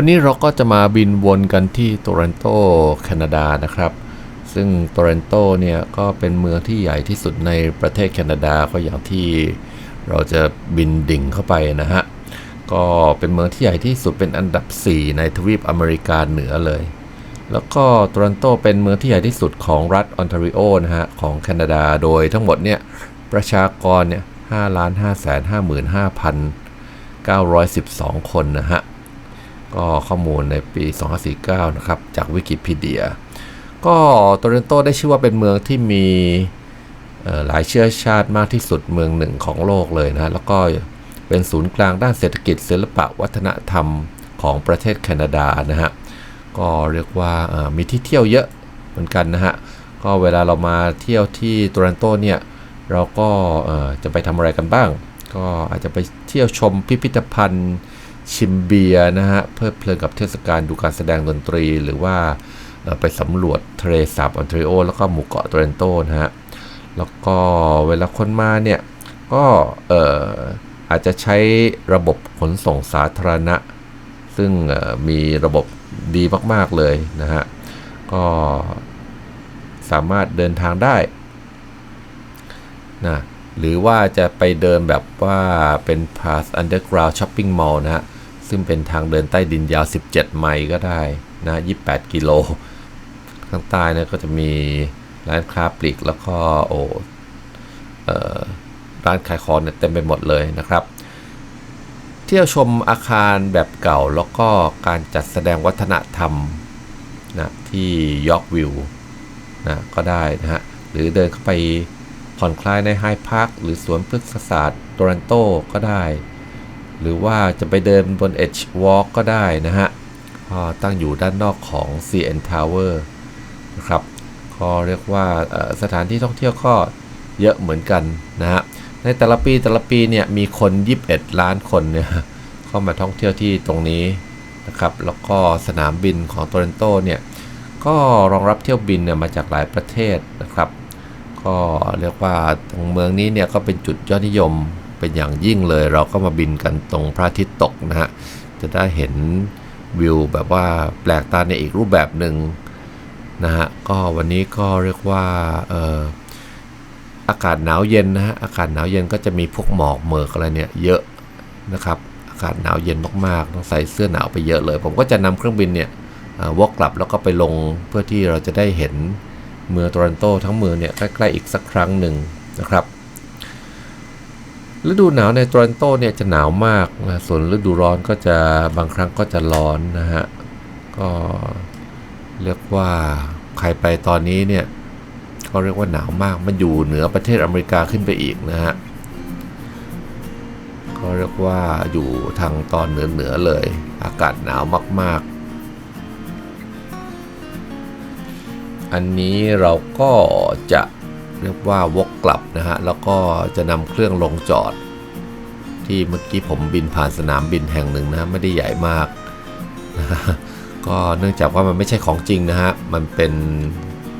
วันนี้เราก็จะมาบินวนกันที่โตรอนโตแคนาดานะครับ ซึ่งโตรอนโตเนี่ยก็เป็นเมืองที่ใหญ่ที่สุดในประเทศแคนาดาก็อย่างที่เราจะบินดิ่งเข้าไปนะฮะ ก็เป็นเมืองที่ใหญ่ที่สุดเป็นอันดับ 4 ในทวีปอเมริกาเหนือเลย แล้วก็โตรอนโตเป็นเมืองที่ใหญ่ที่สุดของรัฐออนทาริโอนะฮะของแคนาดาโดยทั้งหมดเนี่ยประชากรเนี่ย5ล้าน5แสน55,912 คนนะฮะ ก็ข้อมูลในปี 2549 นะครับ จากวิกิพีเดีย ก็โตรนโตได้ชื่อว่าเป็นเมืองที่มีหลายเชื้อชาติมากที่สุดเมืองหนึ่งของโลกเลยนะ แล้วก็เป็นศูนย์กลางด้านเศรษฐกิจศิลปะวัฒนธรรมของประเทศแคนาดานะฮะ ก็เรียกว่ามีที่เที่ยวเยอะเหมือนกันนะฮะ ก็เวลาเรามาเที่ยวที่โตรอนโตเนี่ยเราก็จะไปทำอะไรกันบ้าง ก็อาจจะไปเที่ยวชมพิพิธภัณฑ์ ชิมเบียนะฮะเพลิดเพลินกับเทศกาลดูการแสดงดนตรี หรือว่าไปสำรวจทะเลสาบออนเทรโอแล้วก็หมู่เกาะโตเรนโตนะฮะแล้วก็เวลาคนมาเนี่ยก็เอ่ออาจจะใช้ระบบขนส่งสาธารณะ ซึ่งมีระบบดีมาก ๆ เลยนะฮะ ก็สามารถเดินทางได้นะหรือว่าจะไปเดินแบบว่าเป็น Pass Underground Shopping Mall นะฮะ ซึ่งเป็นทางเดินใต้ดินยาว 17 ไมล์ก็ได้นะ28 กิโล ข้างใต้นี่ยก็จะมีร้านค้าปลีกแล้วก็โอ้ร้านขายของเนี่ยเต็มไปหมดเลยนะครับ เที่ยวชมอาคารแบบเก่าแล้วก็การจัดแสดงวัฒนธรรมนะที่ยอร์กวิวนะก็ได้นะฮะ หรือเดินเข้าไปผ่อนคลายในไฮพาร์คหรือสวนพฤกษศาสตร์โตรอนโตก็ได้ หรือว่าจะไปเดินบน Edge Walk ก็ได้นะฮะก็ตั้งอยู่ด้านนอกของ CN Tower นะครับก็เรียกว่าสถานที่ท่องเที่ยวก็เยอะเหมือนกันนะฮะ ในแต่ละปีแต่ละปีเนี่ยมีคน 21 ล้านคนเนี่ยเข้ามาท่องเที่ยวที่ตรงนี้นะครับ แล้วก็สนามบินของโตเรนโตเนี่ยก็รองรับเที่ยวบินเนี่ยมาจากหลายประเทศนะครับ ก็เรียกว่าตรงเมืองนี้เนี่ยก็เป็นจุดยอดนิยม เป็นอย่างยิ่งเลย เราก็มาบินกันตรงพระอาทิตย์ตกนะฮะ จะได้เห็นวิวแบบว่าแปลกตาในอีกรูปแบบหนึ่งนะฮะ ก็วันนี้ก็เรียกว่าเอ่ออากาศหนาวเย็นนะฮะ อากาศหนาวเย็นก็จะมีพวกหมอกเมือกอะไรเนี่ยเยอะนะครับ อากาศหนาวเย็นมากๆต้องใส่เสื้อหนาวไปเยอะเลย ผมก็จะนำเครื่องบินเนี่ยวอกกลับแล้วก็ไปลงเพื่อที่เราจะได้เห็นเมืองโตรอนโตทั้งเมืองเนี่ยใกล้ๆอีกสักครั้งหนึ่งนะครับ ฤดูหนาวในโตรอนโตเนี่ยจะหนาวมากนะส่วนฤดูร้อนก็จะบางครั้งก็จะร้อนนะฮะ ก็เรียกว่าใครไปตอนนี้เนี่ยก็เรียกว่าหนาวมาก มันอยู่เหนือประเทศอเมริกาขึ้นไปอีกนะฮะ ก็เรียกว่าอยู่ทางตอนเหนือเหนือเลย อากาศหนาวมาก ๆอันนี้เราก็จะ เรียกว่าวกกลับนะฮะ แล้วก็จะนำเครื่องลงจอด ที่เมื่อกี้ผมบินผ่านสนามบินแห่งหนึ่งนะ ไม่ได้ใหญ่มากนะฮะก็เนื่องจากว่ามันไม่ใช่ของจริงนะฮะ มันเป็น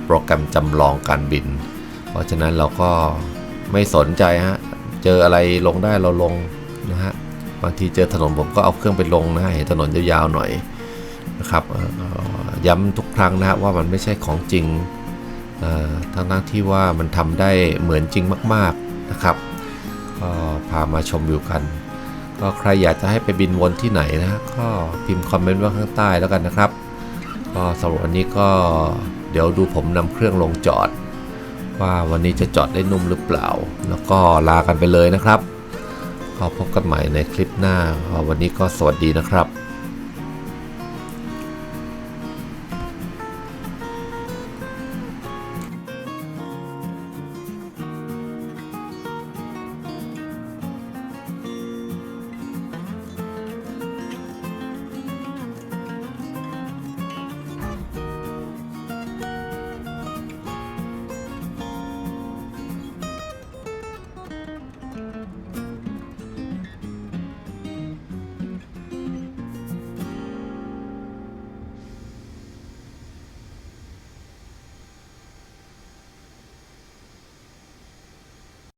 โปรแกรมจำลองการบิน เพราะฉะนั้นเราก็ไม่สนใจฮะ เจออะไรลงได้เราลงนะฮะ บางทีเจอถนนผมก็เอาเครื่องไปลงนะเห็นถนนยาวๆหน่อยนะครับย้ำทุกครั้งนะฮะว่ามันไม่ใช่ของจริง ทั้งทั้งที่ว่ามันทำได้เหมือนจริงมาก ๆนะครับ ก็พามาชมวิวกัน ก็ใครอยากจะให้ไปบินวนที่ไหนนะก็พิมพ์คอมเมนต์ไว้ข้างใต้แล้วกันนะครับ ก็สำหรับวันนี้ก็เดี๋ยวดูผมนำเครื่องลงจอด ว่าวันนี้จะจอดได้นุ่มหรือเปล่า แล้วก็ลากันไปเลยนะครับก็พบกันใหม่ในคลิปหน้า วันนี้ก็สวัสดีนะครับ